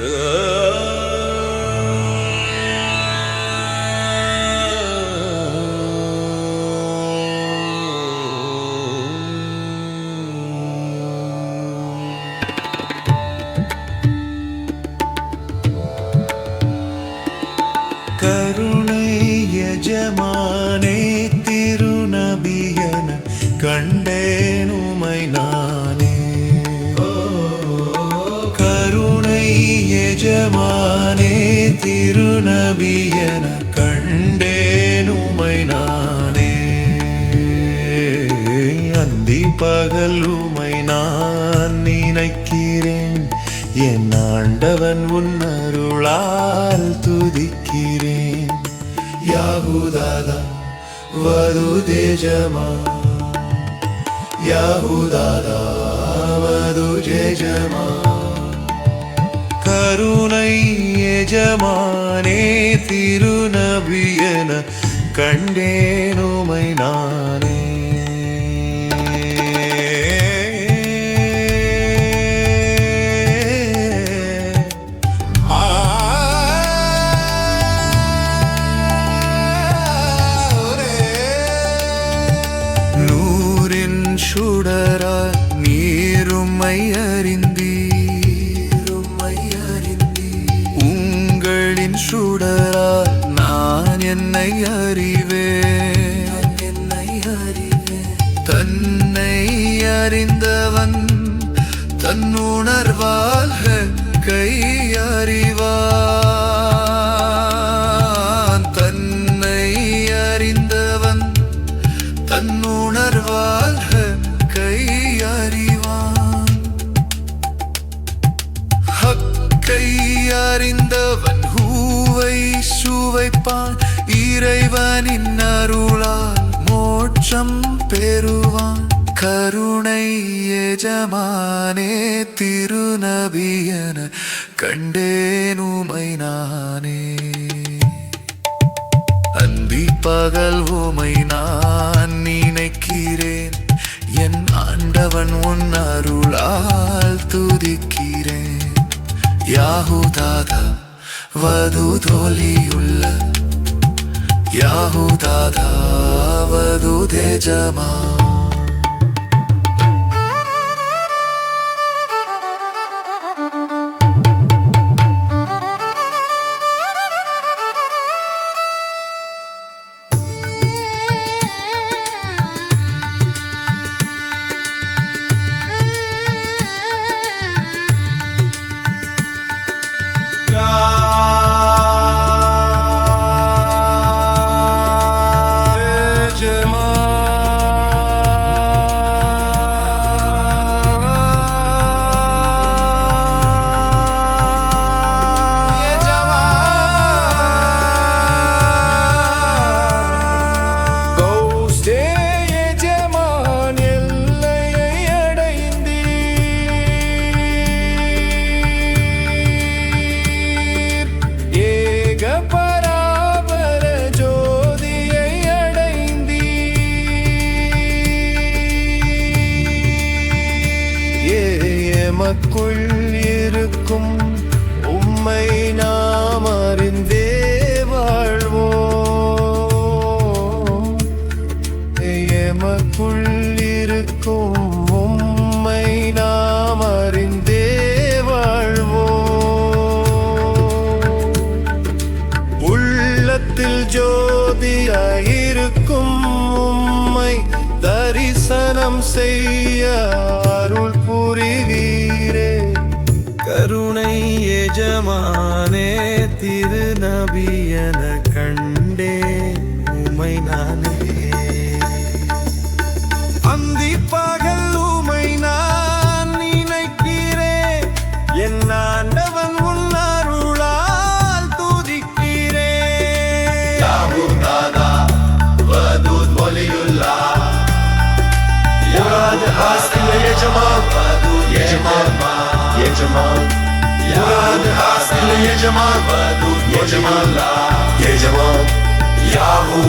கருணை யஜமானே திருநபியன கண்டேனுமை நான். எஜமானே திருநபியன கண்டேனுமை நானே. அந்தி பகல் உமை நான் நினைக்கிறேன். என் ஆண்டவன் உன்னருளால் துதிக்கிறேன். யாகுதாதா வது தேஜமா. யாகுதாதா வது ஜெஜமா கருணை எஜமானே திருநபியன கண்டேனுமை நானே. நூறின் சுடரா நீருமை சுடரால் நான் என்னை அறிவேன். என்னை அறிவேன் தன்னை அறிந்தவன் தன்னுணர்வால் கை அறிவான். தன்னை அறிந்தவன் தன்னுணர்வால் கை அறிவான். ஹக்கை அறிந்தவன் சுவைப்பான். இறைவனின் அருளால் மோட்சம் பெறுவான். கருணை எஜமானே திருநபியன கண்டேனுமை நானே. அந்தி பகல் உமை நான் நினைக்கிறேன். என் ஆண்டவன் உன் அருளால் துதிக்கிறேன். யாஹுதாதா வது தோலியுள்ள யாஹுதாதா வது தேஜமா. எமக்குள் இருக்கும் உம்மை நாம் அறிந்தே வாழ்வோம். எமக்குள் இருக்கும் உம்மை நாம் அறிந்தே வாழ்வோம். உள்ளத்தில் ஜோதியாயிருக்கும் உம்மை தரிசனம் செய்ய எஜமானே திருநபியன கண்டே உமை நானே அந்தி பகல் உமை நான் நினைக்கிறேன் என் ஆண்டவன் உன் அருளால் துதிக்கிறேன் مراد هستی يا جمال يا جمال يا جمال مراد هستی يا جمال يا جمال يا جمال يا هو